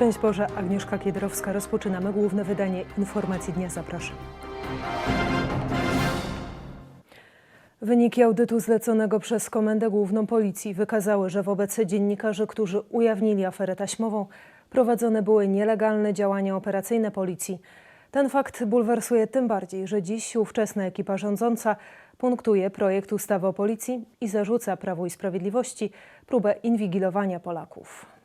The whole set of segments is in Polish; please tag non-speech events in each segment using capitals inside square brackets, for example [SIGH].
Szczęść Boże, Agnieszka Kiedrowska. Rozpoczynamy główne wydanie Informacji Dnia. Zapraszam. Wyniki audytu zleconego przez Komendę Główną Policji wykazały, że wobec dziennikarzy, którzy ujawnili aferę taśmową, prowadzone były nielegalne działania operacyjne policji. Ten fakt bulwersuje tym bardziej, że dziś ówczesna ekipa rządząca punktuje projekt ustawy o policji i zarzuca Prawu i Sprawiedliwości próbę inwigilowania Polaków.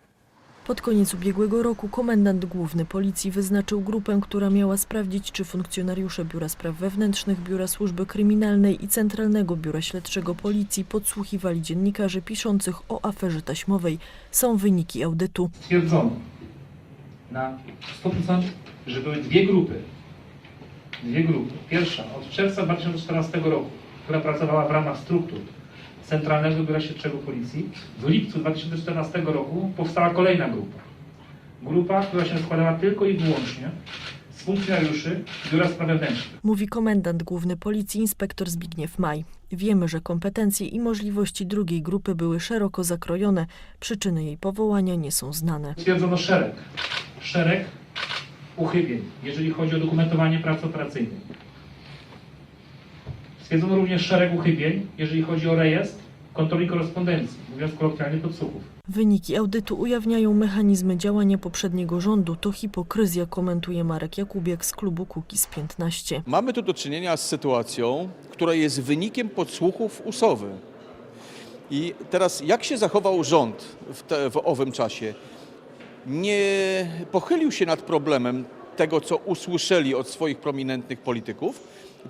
Pod koniec ubiegłego roku komendant główny policji wyznaczył grupę, która miała sprawdzić, czy funkcjonariusze Biura Spraw Wewnętrznych, Biura Służby Kryminalnej i Centralnego Biura Śledczego Policji podsłuchiwali dziennikarzy piszących o aferze taśmowej. Są wyniki audytu. Stwierdzono na 100%, że były dwie grupy. Dwie grupy. Pierwsza od czerwca 2014 roku, która pracowała w ramach struktur Centralnego Biura Śledczego Policji. W lipcu 2014 roku powstała kolejna grupa. Grupa, która się składała tylko i wyłącznie z funkcjonariuszy Biura Spraw Wewnętrznych. Mówi komendant główny policji inspektor Zbigniew Maj. Wiemy, że kompetencje i możliwości drugiej grupy były szeroko zakrojone. Przyczyny jej powołania nie są znane. Stwierdzono szereg, szereg uchybień, jeżeli chodzi o dokumentowanie pracy operacyjnej. Stwierdzono również szereg uchybień, jeżeli chodzi o rejestr kontroli korespondencji, mówiąc kolokwialnie podsłuchów. Wyniki audytu ujawniają mechanizmy działania poprzedniego rządu. To hipokryzja, komentuje Marek Jakubiak z klubu Kukiz 15. Mamy tu do czynienia z sytuacją, która jest wynikiem podsłuchów usowy. I teraz jak się zachował rząd w, te, w owym czasie? Nie pochylił się nad problemem tego, co usłyszeli od swoich prominentnych polityków,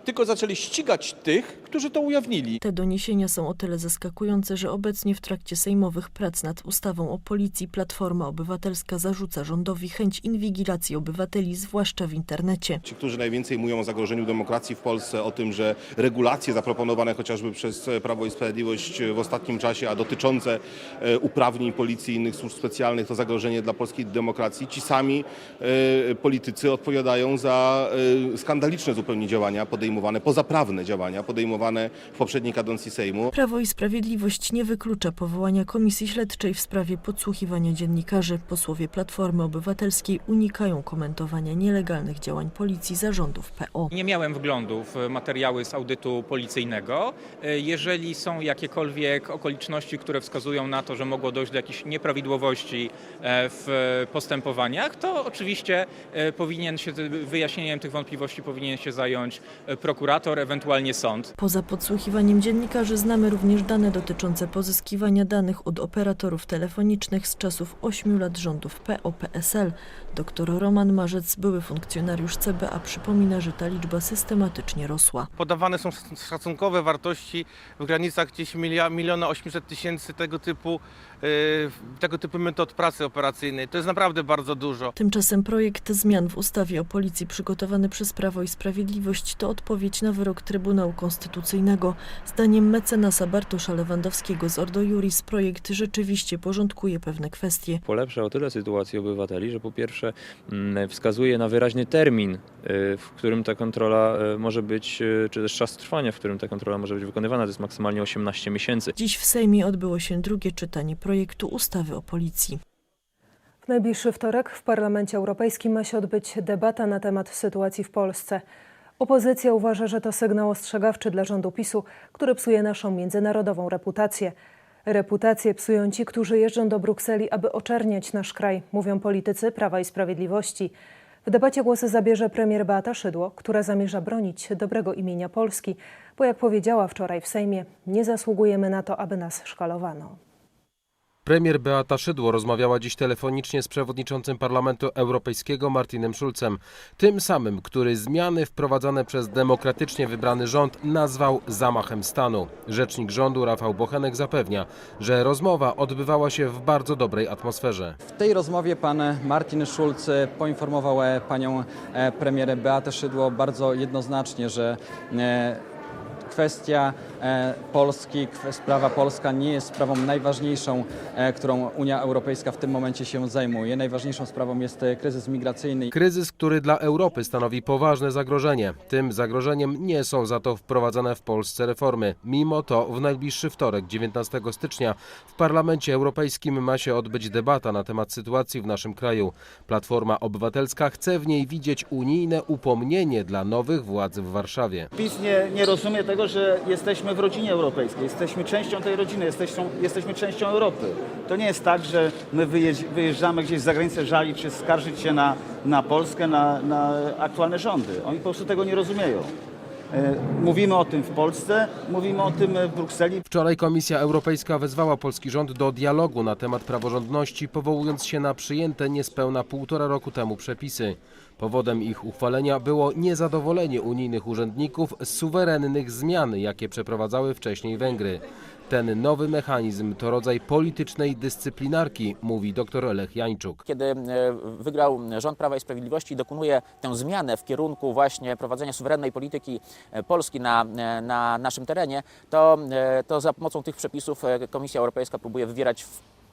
tylko zaczęli ścigać tych, którzy to ujawnili. Te doniesienia są o tyle zaskakujące, że obecnie w trakcie sejmowych prac nad ustawą o policji Platforma Obywatelska zarzuca rządowi chęć inwigilacji obywateli, zwłaszcza w internecie. Ci, którzy najwięcej mówią o zagrożeniu demokracji w Polsce, o tym, że regulacje zaproponowane chociażby przez Prawo i Sprawiedliwość w ostatnim czasie, a dotyczące e, uprawnień policji i innych służb specjalnych, to zagrożenie dla polskiej demokracji, ci sami e, politycy odpowiadają za e, skandaliczne zupełnie działania podejmowane, pozaprawne działania podejmowane w poprzedniej kadencji Sejmu. Prawo i Sprawiedliwość nie wyklucza powołania komisji śledczej w sprawie podsłuchiwania dziennikarzy. Posłowie Platformy Obywatelskiej unikają komentowania nielegalnych działań policji zarządów PO. Nie miałem wglądu w materiały z audytu policyjnego. Jeżeli są jakiekolwiek okoliczności, które wskazują na to, że mogło dojść do jakichś nieprawidłowości e, w postępowaniach, to oczywiście e, powinien się wyjaśnieniem tych wątpliwości powinien się zająć prokurator, ewentualnie sąd. Poza podsłuchiwaniem dziennikarzy znamy również dane dotyczące pozyskiwania danych od operatorów telefonicznych z czasów 8 lat rządów PO-PSL. Doktor Roman Marzec, były funkcjonariusz CBA, przypomina, że ta liczba systematycznie rosła. Podawane są szacunkowe wartości w granicach gdzieś miliona 800 tysięcy tego typu, tego typu metod pracy operacyjnej. To jest naprawdę bardzo dużo. Tymczasem projekt zmian w ustawie o policji przygotowany przez Prawo i Sprawiedliwość to odpowiedź na wyrok Trybunału Konstytucyjnego. Zdaniem mecenasa Bartosza Lewandowskiego z Ordo Juris projekt rzeczywiście porządkuje pewne kwestie. polepsza o tyle sytuację obywateli, że po pierwsze mm, wskazuje na wyraźny termin, y, w którym ta kontrola y, może być, y, czy też czas trwania, w którym ta kontrola może być wykonywana, to jest maksymalnie 18 miesięcy. Dziś w Sejmie odbyło się drugie czytanie projektu ustawy o policji. W najbliższy wtorek w Parlamencie Europejskim ma się odbyć debata na temat sytuacji w Polsce. Opozycja uważa, że to sygnał ostrzegawczy dla rządu PiSu, który psuje naszą międzynarodową reputację. Reputację psują ci, którzy jeżdżą do Brukseli, aby oczerniać nasz kraj, mówią politycy Prawa i Sprawiedliwości. W debacie głosy zabierze premier Beata Szydło, która zamierza bronić dobrego imienia Polski, bo jak powiedziała wczoraj w Sejmie, nie zasługujemy na to, aby nas szkalowano. Premier Beata Szydło rozmawiała dziś telefonicznie z przewodniczącym Parlamentu Europejskiego Martinem Schulzem, tym samym, który zmiany wprowadzane przez demokratycznie wybrany rząd nazwał zamachem stanu. Rzecznik rządu Rafał Bochenek zapewnia, że rozmowa odbywała się w bardzo dobrej atmosferze. W tej rozmowie pan Martin Schulz poinformował panią e, premierę Beatę Szydło bardzo jednoznacznie, że e, kwestia Polski. Kw- Sprawa polska nie jest sprawą najważniejszą, e, którą Unia Europejska w tym momencie się zajmuje. Najważniejszą sprawą jest e, kryzys migracyjny. Kryzys, który dla Europy stanowi poważne zagrożenie. Tym zagrożeniem nie są za to wprowadzane w Polsce reformy. Mimo to w najbliższy wtorek, 19 stycznia, w Parlamencie Europejskim ma się odbyć debata na temat sytuacji w naszym kraju. Platforma Obywatelska chce w niej widzieć unijne upomnienie dla nowych władz w Warszawie. PiS nie, nie rozumie tego, że jesteśmy w rodzinie europejskiej, jesteśmy częścią tej rodziny, jesteśmy, jesteśmy częścią Europy. To nie jest tak, że my wyjeżdżamy gdzieś za granicę żalić czy skarżyć się na, na Polskę, na, na aktualne rządy. Oni po prostu tego nie rozumieją. E, Mówimy o tym w Polsce, mówimy o tym w Brukseli. Wczoraj Komisja Europejska wezwała polski rząd do dialogu na temat praworządności, powołując się na przyjęte niespełna półtora roku temu przepisy. Powodem ich uchwalenia było niezadowolenie unijnych urzędników z suwerennych zmian, jakie przeprowadzały wcześniej Węgry. Ten nowy mechanizm to rodzaj politycznej dyscyplinarki, mówi dr Lech Jańczuk. kiedy e, wygrał rząd Prawa i Sprawiedliwości, dokonuje tę zmianę w kierunku właśnie prowadzenia suwerennej polityki e, Polski na, e, na naszym terenie, to, to za pomocą tych przepisów Komisja Europejska próbuje wywierać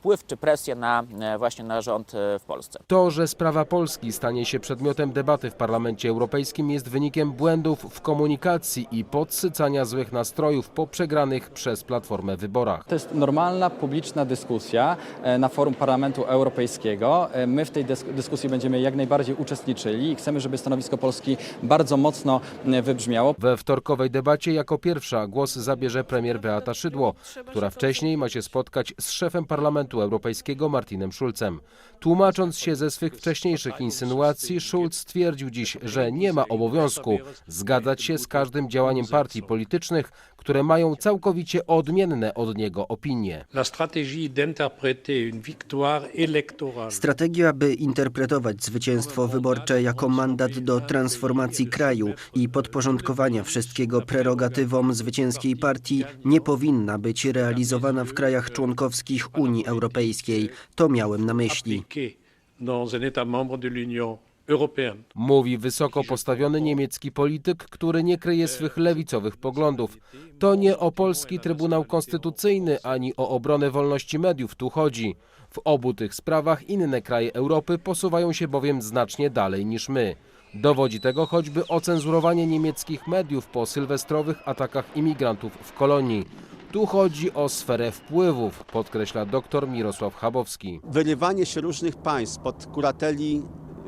wpływ czy presję na e, właśnie na rząd e, w Polsce. To, że sprawa Polski stanie się przedmiotem debaty w Parlamencie Europejskim jest wynikiem błędów w komunikacji i podsycania złych nastrojów po przegranych przez Platformę wyborach. To jest normalna, publiczna dyskusja e, na forum Parlamentu Europejskiego. My w tej dysk- dyskusji będziemy jak najbardziej uczestniczyli i chcemy, żeby stanowisko Polski bardzo mocno wybrzmiało. We wtorkowej debacie jako pierwsza głos zabierze premier Beata Szydło, która wcześniej ma się spotkać z szefem Parlamentu Europejskiego Martinem Schulzem. Tłumacząc się ze swych wcześniejszych insynuacji, Schulz stwierdził dziś, że nie ma obowiązku zgadzać się z każdym działaniem partii politycznych, które mają całkowicie odmienne od niego opinie. Strategia, by interpretować zwycięstwo wyborcze jako mandat do transformacji kraju i podporządkowania wszystkiego prerogatywom zwycięskiej partii, nie powinna być realizowana w krajach członkowskich Unii Europejskiej. To miałem na myśli. Mówi wysoko postawiony niemiecki polityk, który nie kryje swych lewicowych poglądów. To nie o polski Trybunał Konstytucyjny ani o obronę wolności mediów tu chodzi. W obu tych sprawach inne kraje Europy posuwają się bowiem znacznie dalej niż my. Dowodzi tego choćby ocenzurowanie niemieckich mediów po sylwestrowych atakach imigrantów w kolonii. Tu chodzi o sferę wpływów, podkreśla dr Mirosław Chabowski. wyrywanie się różnych państw pod kurateli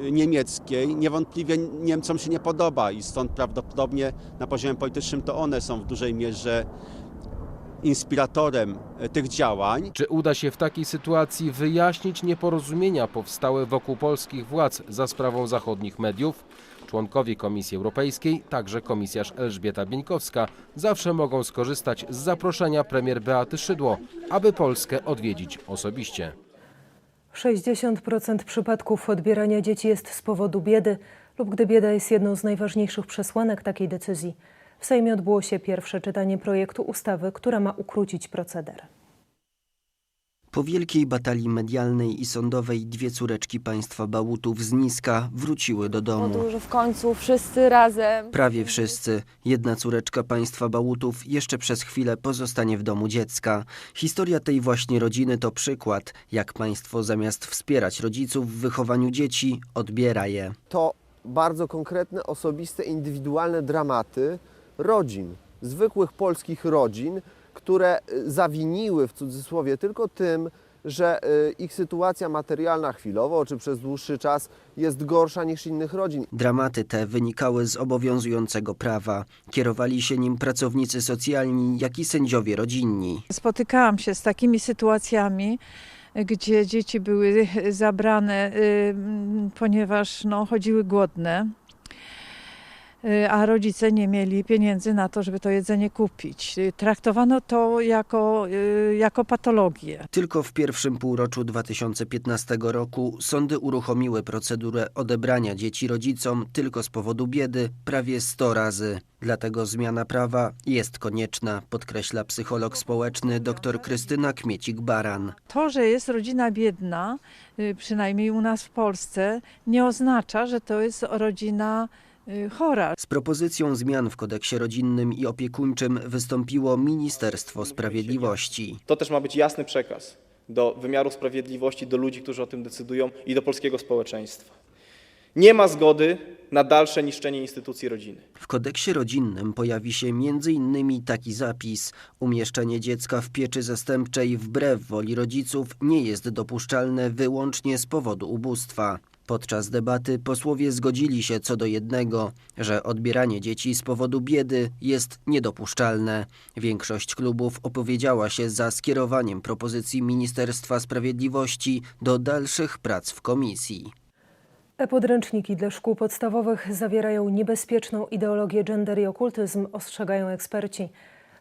y, niemieckiej niewątpliwie Niemcom się nie podoba i stąd prawdopodobnie na poziomie politycznym to one są w dużej mierze inspiratorem y, tych działań. Czy uda się w takiej sytuacji wyjaśnić nieporozumienia powstałe wokół polskich władz za sprawą zachodnich mediów? Członkowie Komisji Europejskiej, także komisarz Elżbieta Bieńkowska, zawsze mogą skorzystać z zaproszenia premier Beaty Szydło, aby Polskę odwiedzić osobiście. 60% przypadków odbierania dzieci jest z powodu biedy lub gdy bieda jest jedną z najważniejszych przesłanek takiej decyzji. W Sejmie odbyło się pierwsze czytanie projektu ustawy, która ma ukrócić proceder. Po wielkiej batalii medialnej i sądowej dwie córeczki państwa Bałutów z Niska wróciły do domu. że w końcu wszyscy razem. Prawie wszyscy. Jedna córeczka państwa Bałutów jeszcze przez chwilę pozostanie w domu dziecka. Historia tej właśnie rodziny to przykład, jak państwo zamiast wspierać rodziców w wychowaniu dzieci, odbiera je. To bardzo konkretne, osobiste, indywidualne dramaty rodzin, zwykłych polskich rodzin, które y, zawiniły w cudzysłowie tylko tym, że y, ich sytuacja materialna chwilowo czy przez dłuższy czas jest gorsza niż innych rodzin. Dramaty te wynikały z obowiązującego prawa. Kierowali się nim pracownicy socjalni, jak i sędziowie rodzinni. Spotykałam się z takimi sytuacjami, gdzie dzieci były zabrane, y, ponieważ no, chodziły głodne, a rodzice nie mieli pieniędzy na to, żeby to jedzenie kupić. Y, Traktowano to jako, y, jako patologię. Tylko w pierwszym półroczu 2015 roku sądy uruchomiły procedurę odebrania dzieci rodzicom tylko z powodu biedy prawie 100 razy. Dlatego zmiana prawa jest konieczna, podkreśla psycholog społeczny dr Krystyna Kmiecik-Baran. To, że jest rodzina biedna, y, przynajmniej u nas w Polsce, nie oznacza, że to jest rodzina y, chora. Z propozycją zmian w kodeksie rodzinnym i opiekuńczym wystąpiło Ministerstwo Sprawiedliwości. To też ma być jasny przekaz do wymiaru sprawiedliwości, do ludzi, którzy o tym decydują i do polskiego społeczeństwa. Nie ma zgody na dalsze niszczenie instytucji rodziny. W kodeksie rodzinnym pojawi się m.in. taki zapis: umieszczenie dziecka w pieczy zastępczej wbrew woli rodziców nie jest dopuszczalne wyłącznie z powodu ubóstwa. Podczas debaty posłowie zgodzili się co do jednego, że odbieranie dzieci z powodu biedy jest niedopuszczalne. Większość klubów opowiedziała się za skierowaniem propozycji Ministerstwa Sprawiedliwości do dalszych prac w komisji. E-podręczniki dla szkół podstawowych zawierają niebezpieczną ideologię gender i okultyzm, ostrzegają eksperci.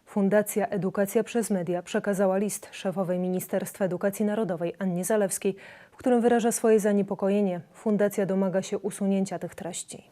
Fundacja Edukacja przez Media przekazała list szefowej Ministerstwa Edukacji Narodowej Annie Zalewskiej, w którym wyraża swoje zaniepokojenie. Fundacja domaga się usunięcia tych treści.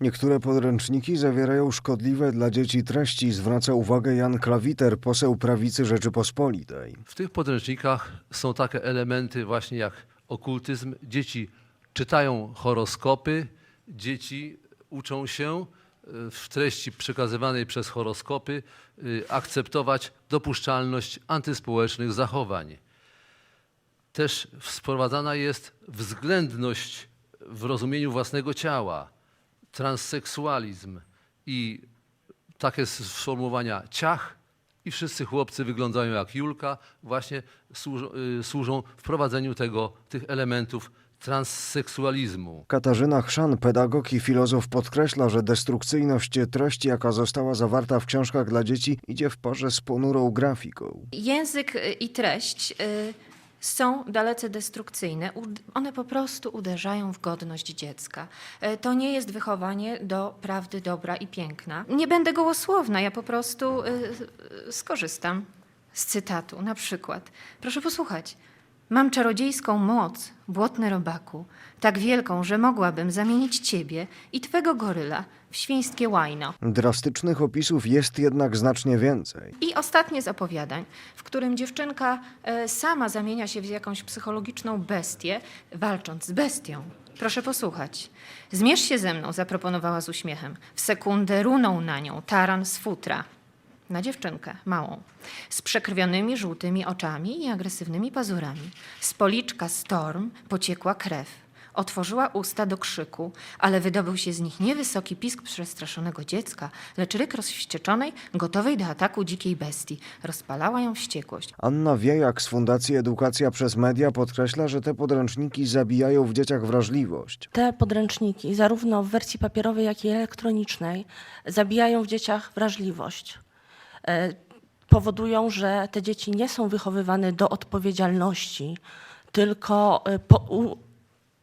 Niektóre podręczniki zawierają szkodliwe dla dzieci treści, zwraca uwagę Jan Klawiter, poseł prawicy Rzeczypospolitej. W tych podręcznikach są takie elementy właśnie jak okultyzm. Dzieci czytają horoskopy, dzieci uczą się y, w treści przekazywanej przez horoskopy y, akceptować dopuszczalność antyspołecznych zachowań. Też wprowadzana jest względność w rozumieniu własnego ciała, transseksualizm i takie sformułowania ciach i wszyscy chłopcy wyglądają jak Julka, właśnie służą, y, służą wprowadzeniu tego, tych elementów transseksualizmu. Katarzyna Chrzan, pedagog i filozof podkreśla, że destrukcyjność treści, jaka została zawarta w książkach dla dzieci, idzie w parze z ponurą grafiką. Język y, i treść y, są dalece destrukcyjne. One po prostu uderzają w godność dziecka. Y, To nie jest wychowanie do prawdy, dobra i piękna. Nie będę gołosłowna, ja po prostu y, skorzystam z cytatu. Na przykład, proszę posłuchać. Mam czarodziejską moc, błotny robaku, tak wielką, że mogłabym zamienić ciebie i twego goryla w świńskie łajno. Drastycznych opisów jest jednak znacznie więcej. I ostatnie z opowiadań, w którym dziewczynka e, sama zamienia się w jakąś psychologiczną bestię, walcząc z bestią. Proszę posłuchać. Zmierz się ze mną, zaproponowała z uśmiechem. W sekundę runął na nią taran z futra. Na dziewczynkę, małą. Z przekrwionymi żółtymi oczami i agresywnymi pazurami. Z policzka Storm pociekła krew. Otworzyła usta do krzyku, ale wydobył się z nich nie wysoki pisk przestraszonego dziecka, lecz ryk rozwścieczonej, gotowej do ataku dzikiej bestii. Rozpalała ją wściekłość. Anna Wiejak z Fundacji Edukacja przez Media podkreśla, że te podręczniki zabijają w dzieciach wrażliwość. Te podręczniki, zarówno w wersji papierowej, jak i elektronicznej, zabijają w dzieciach wrażliwość. E, Powodują, że te dzieci nie są wychowywane do odpowiedzialności, tylko e, po,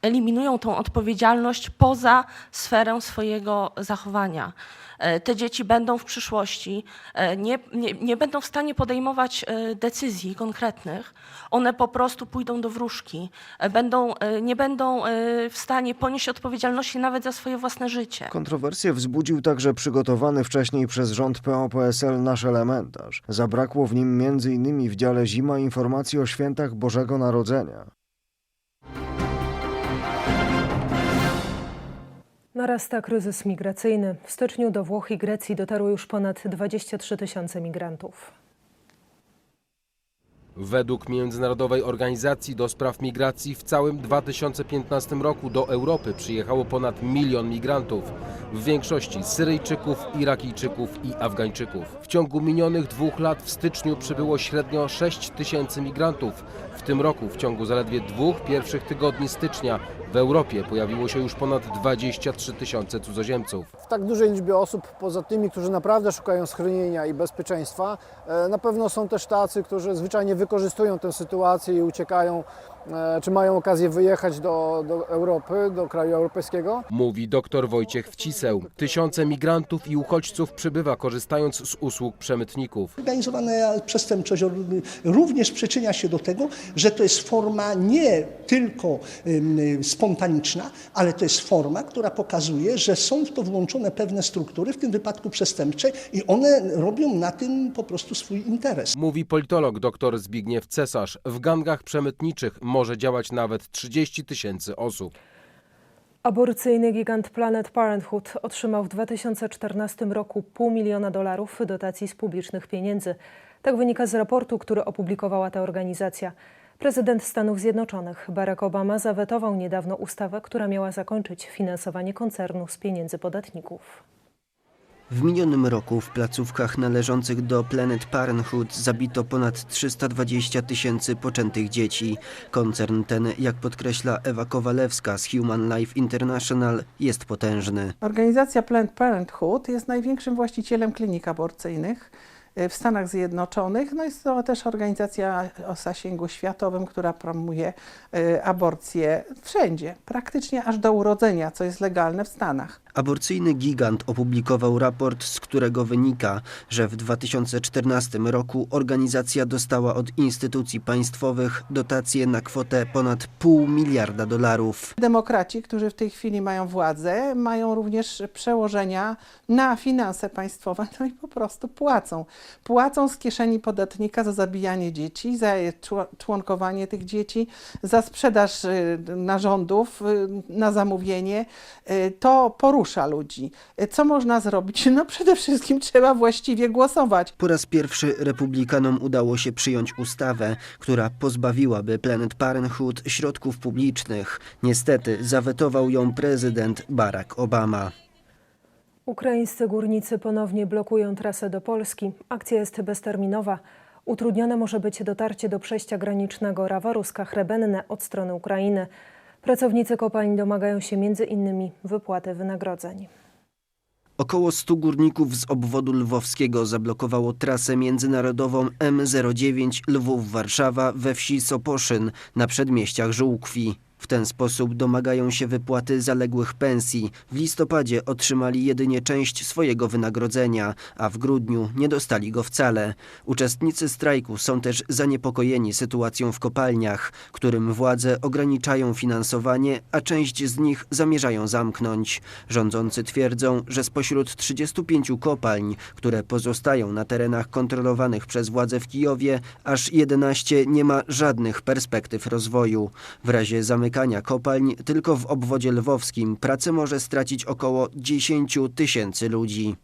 eliminują tą odpowiedzialność poza sferę swojego zachowania. E, Te dzieci będą w przyszłości, e, nie, nie, nie będą w stanie podejmować e, decyzji konkretnych, one po prostu pójdą do wróżki, będą, nie będą w stanie ponieść odpowiedzialności nawet za swoje własne życie. Kontrowersję wzbudził także przygotowany wcześniej przez rząd PO-PSL nasz elementarz. Zabrakło w nim m.in. w dziale Zima informacji o świętach Bożego Narodzenia. Narasta kryzys migracyjny. W styczniu do Włoch i Grecji dotarło już ponad 23 tysiące migrantów. Według Międzynarodowej Organizacji do Spraw Migracji w całym 2015 roku do Europy przyjechało ponad milion migrantów, w większości Syryjczyków, Irakijczyków i Afgańczyków. W ciągu minionych dwóch lat w styczniu przybyło średnio 6 tysięcy migrantów. W tym roku w ciągu zaledwie dwóch pierwszych tygodni stycznia w Europie pojawiło się już ponad 23 tysiące cudzoziemców. w tak dużej liczbie osób, poza tymi, którzy naprawdę szukają schronienia i bezpieczeństwa, e, na pewno są też tacy, którzy zwyczajnie wykorzystują tę sytuację i uciekają, czy mają okazję wyjechać do, do Europy, do kraju europejskiego. Mówi dr Wojciech Wciseł. Tysiące migrantów i uchodźców przybywa korzystając z usług przemytników. Organizowana przestępczość również przyczynia się do tego, że to jest forma nie tylko spontaniczna, ale to jest forma, która pokazuje, że są w to włączone pewne struktury, w tym wypadku przestępcze i one robią na tym po prostu swój interes. Mówi politolog dr Zbigniew Cesarz. W gangach przemytniczych może działać nawet 30 tysięcy osób. Aborcyjny gigant Planet Parenthood otrzymał w 2014 roku pół miliona dolarów dotacji z publicznych pieniędzy. Tak wynika z raportu, który opublikowała ta organizacja. Prezydent Stanów Zjednoczonych Barack Obama zawetował niedawno ustawę, która miała zakończyć finansowanie koncernu z pieniędzy podatników. W minionym roku w placówkach należących do Planet Parenthood zabito ponad 320 tysięcy poczętych dzieci. Koncern ten, jak podkreśla Ewa Kowalewska z Human Life International, jest potężny. Organizacja Planned Parenthood jest największym właścicielem klinik aborcyjnych y, w Stanach Zjednoczonych. No jest to też organizacja o zasięgu światowym, która promuje y, aborcję wszędzie, praktycznie aż do urodzenia, co jest legalne w Stanach. Aborcyjny gigant opublikował raport, z którego wynika, że w 2014 roku organizacja dostała od instytucji państwowych dotacje na kwotę ponad pół miliarda dolarów. Demokraci, którzy w tej chwili mają władzę, mają również przełożenia na finanse państwowe, no i po prostu płacą. Płacą z kieszeni podatnika za zabijanie dzieci, za czło- członkowanie tych dzieci, za sprzedaż y, narządów y, na zamówienie. Y, To porusza ludzi. Y, Co można zrobić? [LAUGHS] No przede wszystkim trzeba właściwie głosować. Po raz pierwszy republikanom udało się przyjąć ustawę, która pozbawiłaby Planet Parenthood środków publicznych. Niestety zawetował ją prezydent Barack Obama. Ukraińscy górnicy ponownie blokują trasę do Polski. Akcja jest bezterminowa. Utrudnione może być dotarcie do przejścia granicznego Rawa-Ruska-Chrebenne od strony Ukrainy. Pracownicy kopalń domagają się innymi wypłaty wynagrodzeń. Około 100 górników z obwodu lwowskiego zablokowało trasę międzynarodową M09 Lwów-Warszawa we wsi Soposzyn na przedmieściach Żółkwi. W ten sposób domagają się wypłaty zaległych pensji. W listopadzie otrzymali jedynie część swojego wynagrodzenia, a w grudniu nie dostali go wcale. Uczestnicy strajku są też zaniepokojeni sytuacją w kopalniach, którym władze ograniczają finansowanie, a część z nich zamierzają zamknąć. Rządzący twierdzą, że spośród 35 kopalń, które pozostają na terenach kontrolowanych przez władze w Kijowie, aż 11 nie ma żadnych perspektyw rozwoju. W razie zamykania kopalń tylko w obwodzie lwowskim pracę może stracić około 10 tysięcy ludzi.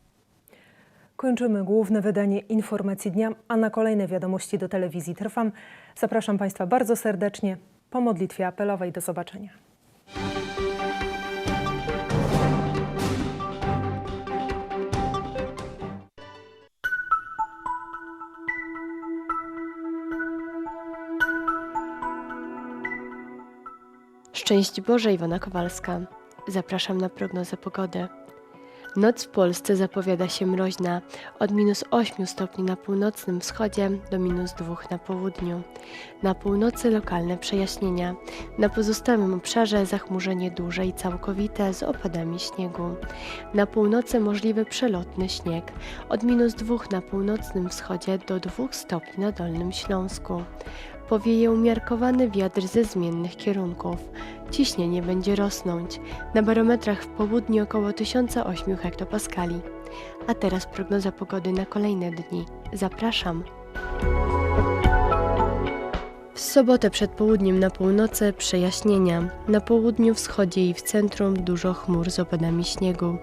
Kończymy główne wydanie informacji dnia, a na kolejne wiadomości do telewizji trwam. Zapraszam Państwa bardzo serdecznie po modlitwie apelowej. Do zobaczenia. Szczęść Boże, Iwona Kowalska. Zapraszam na prognozę pogody. Noc w Polsce zapowiada się mroźna, od minus 8 stopni na północnym wschodzie do minus 2 na południu. Na północy lokalne przejaśnienia, na pozostałym obszarze zachmurzenie duże i całkowite z opadami śniegu. Na północy możliwy przelotny śnieg, od minus 2 na północnym wschodzie do 2 stopni na Dolnym Śląsku. Powieje umiarkowany wiatr ze zmiennych kierunków. Ciśnienie będzie rosnąć. Na barometrach w południu około 1008 hektopaskali. A teraz prognoza pogody na kolejne dni. Zapraszam. W sobotę przed południem na północy przejaśnienia. Na południu, wschodzie i w centrum dużo chmur z opadami śniegu.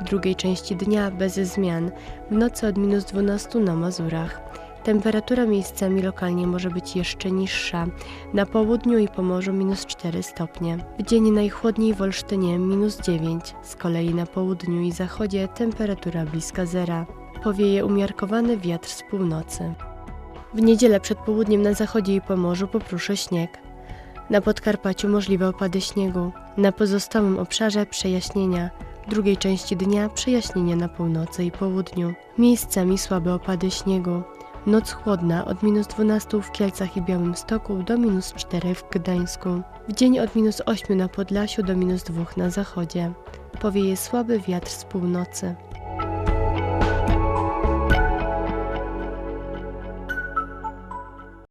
W drugiej części dnia bez zmian. W nocy od minus 12 na Mazurach. Temperatura miejscami lokalnie może być jeszcze niższa. Na południu i Pomorzu minus 4 stopnie. W dzień najchłodniej w Olsztynie minus 9. Z kolei na południu i zachodzie temperatura bliska zera. Powieje umiarkowany wiatr z północy. W niedzielę przed południem na zachodzie i Pomorzu popruszy śnieg. Na Podkarpaciu możliwe opady śniegu. Na pozostałym obszarze przejaśnienia. W drugiej części dnia przejaśnienia na północy i południu. Miejscami słabe opady śniegu. Noc chłodna od minus 12 w Kielcach i Białymstoku do minus 4 w Gdańsku. W dzień od minus 8 na Podlasiu do minus 2 na zachodzie. Powieje słaby wiatr z północy.